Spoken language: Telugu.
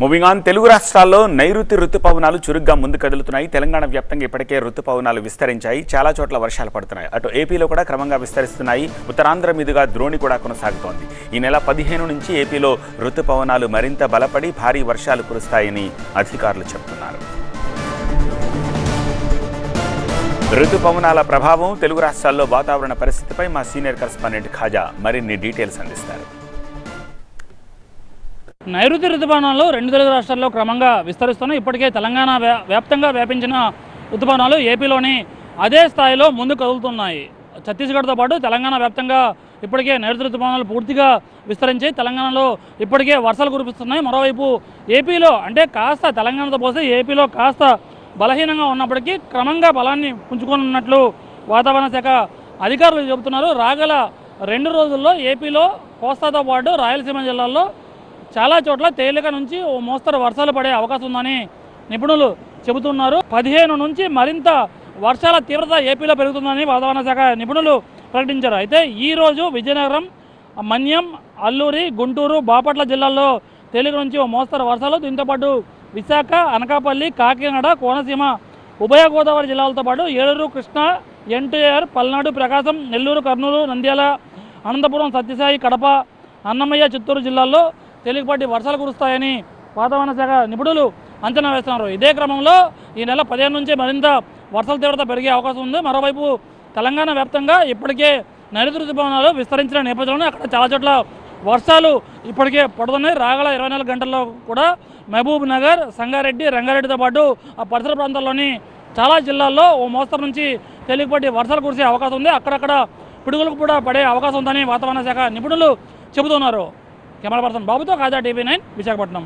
మూవింగ్ ఆన్ తెలుగు రాష్ట్రాల్లో నైరుతి రుతుపవనాలు చురుగ్గా ముందు కదులుతున్నాయి తెలంగాణ వ్యాప్తంగా ఇప్పటికే రుతుపవనాలు విస్తరించాయి. చాలా చోట్ల వర్షాలు పడుతున్నాయి. అటు ఏపీలో కూడా క్రమంగా విస్తరిస్తున్నాయి. ఉత్తరాంధ్ర మీదుగా ద్రోణి కూడా కొనసాగుతోంది. ఈ నెల పదిహేను నుంచి ఏపీలో రుతుపవనాలు మరింత బలపడి భారీ వర్షాలు కురుస్తాయని అధికారులు చెబుతున్నారు. రుతుపవనాల ప్రభావం తెలుగు రాష్ట్రాల్లో వాతావరణ పరిస్థితిపై మా సీనియర్ కరెస్పాండెంట్ ఖాజా మరిన్ని డీటెయిల్స్ అందిస్తారు. నైరుతి రుతుపవనాలు రెండు తెలుగు రాష్ట్రాల్లో క్రమంగా విస్తరిస్తున్నాయి. ఇప్పటికే తెలంగాణ వ్యా- వ్యాప్తంగా వ్యాపించిన రుతుపవనాలు ఏపీలోని అదే స్థాయిలో ముందు కదులుతున్నాయి. ఛత్తీస్గఢ్తో పాటు తెలంగాణ వ్యాప్తంగా ఇప్పటికే నైరుతి రుతుపవనాలు పూర్తిగా విస్తరించి తెలంగాణలో ఇప్పటికే వర్షాలు కురిపిస్తున్నాయి. మరోవైపు ఏపీలో అంటే కాస్త తెలంగాణతో పోస్తే ఏపీలో కాస్త బలహీనంగా ఉన్నప్పటికీ క్రమంగా బలాన్ని పుంజుకోనున్నట్లు వాతావరణ శాఖ అధికారులు చెబుతున్నారు. రాగల రెండు రోజుల్లో ఏపీలో కోస్తాతో పాటు రాయలసీమ జిల్లాల్లో చాలా చోట్ల తేలిక నుంచి ఓ మోస్తరు వర్షాలు పడే అవకాశం ఉందని నిపుణులు చెబుతున్నారు. పదిహేను నుంచి మరింత వర్షాల తీవ్రత ఏపీలో పెరుగుతుందని వాతావరణ శాఖ నిపుణులు ప్రకటించారు. అయితే ఈరోజు విజయనగరం మన్యం అల్లూరి గుంటూరు బాపట్ల జిల్లాల్లో తేలిక నుంచి ఓ మోస్తరు వర్షాలు. దీంతోపాటు విశాఖ అనకాపల్లి కాకినాడ కోనసీమ ఉభయ గోదావరి జిల్లాలతో పాటు ఏలూరు కృష్ణా ఎన్టీఆర్ పల్నాడు ప్రకాశం నెల్లూరు కర్నూలు నంద్యాల అనంతపురం సత్యసాయి కడప అన్నమయ్య చిత్తూరు జిల్లాల్లో తేలికపాటి వర్షాలు కురుస్తాయని వాతావరణ శాఖ నిపుణులు అంచనా వేస్తున్నారు. ఇదే క్రమంలో ఈ నెల పదిహేను నుంచి మరింత వర్షాల తీవ్రత పెరిగే అవకాశం ఉంది. మరోవైపు తెలంగాణ వ్యాప్తంగా ఇప్పటికే నైరుతి ఋతుపవనాలు విస్తరించిన నేపథ్యంలో అక్కడ చాలా చోట్ల వర్షాలు ఇప్పటికే పడుతున్నాయి. రాగల ఇరవై నాలుగు గంటల్లో కూడా మహబూబ్ నగర్ సంగారెడ్డి రంగారెడ్డితో పాటు ఆ పరిసర ప్రాంతాల్లోని చాలా జిల్లాల్లో ఓ మోస్తరు నుంచి తేలికపాటి వర్షాలు కురిసే అవకాశం ఉంది. అక్కడక్కడ పిడుగులకు కూడా పడే అవకాశం ఉందని వాతావరణ శాఖ నిపుణులు చెబుతున్నారు. కెమెరా పర్సన్ బాబుతో కాజా టీవీ నైన్ విశాఖపట్నం.